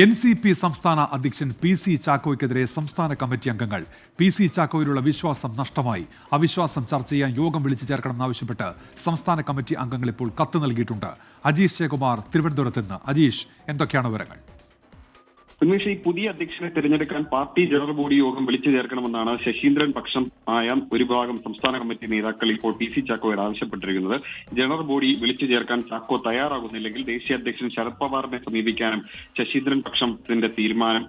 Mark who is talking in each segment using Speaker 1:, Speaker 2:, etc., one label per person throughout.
Speaker 1: N C P സംസ്ഥാന അധ്യക്ഷൻ P C ചാക്കോയ്ക്കെതിരെ സംസ്ഥാന കമ്മിറ്റി അംഗങ്ങൾ. പി സി ചാക്കോയിലുള്ള വിശ്വാസം നഷ്ടമായി. അവിശ്വാസം ചർച്ച ചെയ്യാൻ യോഗം വിളിച്ചു ചേർക്കണമെന്നാവശ്യപ്പെട്ട് സംസ്ഥാന കമ്മിറ്റി അംഗങ്ങൾ ഇപ്പോൾ കത്ത് നൽകിയിട്ടുണ്ട്. അജീഷ് ജയകുമാർ തിരുവനന്തപുരത്ത് നിന്ന്. അജീഷ് എന്തൊക്കെയാണ് വിവരങ്ങൾ?
Speaker 2: ഉന്മേഷ് ഈ പുതിയ അധ്യക്ഷനെ തിരഞ്ഞെടുക്കാൻ പാർട്ടി ജനറൽ ബോഡി യോഗം വിളിച്ചു ചേർക്കണമെന്നാണ് ശശീന്ദ്രൻ പക്ഷം ആയ ഒരു ഭാഗം സംസ്ഥാന കമ്മിറ്റി നേതാക്കൾ ഇപ്പോൾ പി സി ചാക്കോയോട് ആവശ്യപ്പെട്ടിരിക്കുന്നത്. ജനറൽ ബോഡി വിളിച്ചു ചേർക്കാൻ ചാക്കോ തയ്യാറാകുന്നില്ലെങ്കിൽ ദേശീയ അധ്യക്ഷൻ ശരത് പവാറിനെ സമീപിക്കാനും ശശീന്ദ്രൻ പക്ഷത്തിന്റെ തീരുമാനം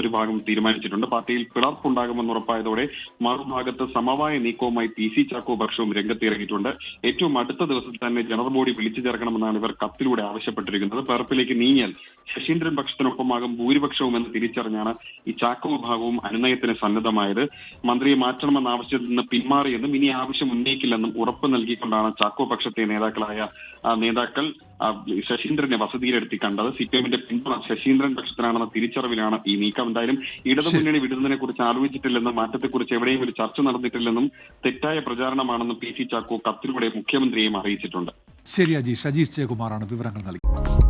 Speaker 2: ഒരു ഭാഗം തീരുമാനിച്ചിട്ടുണ്ട്. പാർട്ടിയിൽ പിളർപ്പുണ്ടാകുമെന്ന് ഉറപ്പായതോടെ മറുഭാഗത്ത് സമവായ നീക്കവുമായി പി സി ചാക്കോ പക്ഷവും രംഗത്തിറങ്ങിയിട്ടുണ്ട്. ഏറ്റവും അടുത്ത ദിവസത്തിൽ തന്നെ ജനറൽ ബോഡി വിളിച്ചു ചേർക്കണമെന്നാണ് ഇവർ കത്തിലൂടെ ആവശ്യപ്പെട്ടിരിക്കുന്നത്. പേർപ്പിലേക്ക് നീങ്ങിയാൽ ശശീന്ദ്രൻ പക്ഷത്തിനൊപ്പമാകും ഭൂരിപക്ഷവും എന്ന് തിരിച്ചറിഞ്ഞാണ് ഈ ചാക്കോ വിഭാഗവും അനുനയത്തിന് സന്നദ്ധമായത്. മന്ത്രിയെ മാറ്റണമെന്ന ആവശ്യത്തിൽ നിന്ന് പിന്മാറിയെന്നും ഇനി ആവശ്യം ഉന്നയിക്കില്ലെന്നും ഉറപ്പ് നൽകിക്കൊണ്ടാണ് ചാക്കോ പക്ഷത്തെ നേതാക്കളായ നേതാക്കൾ ശശീന്ദ്രനെ വസതിയിലെടുത്തി കണ്ടത്. സി പി എമ്മിന്റെ പിന്തുണ ശശീന്ദ്രൻ പക്ഷത്തിനാണെന്ന തിരിച്ചറിവിലാണ് ഈ നീക്കം എന്തായാലും ഇടതുമുന്നണി വിടുന്നതിനെ കുറിച്ച് ആലോചിച്ചിട്ടില്ലെന്നും മാറ്റത്തെക്കുറിച്ച് എവിടെയും ഒരു ചർച്ച നടന്നിട്ടില്ലെന്നും തെറ്റായ പ്രചാരണമാണെന്നും പി. സി. ചാക്കോ കത്തിലൂടെ മുഖ്യമന്ത്രിയെയും അറിയിച്ചിട്ടുണ്ട്.
Speaker 1: ശരി അജീഷ് അജീഷ് ജയകുമാറാണ് വിവരങ്ങൾ നൽകിയത്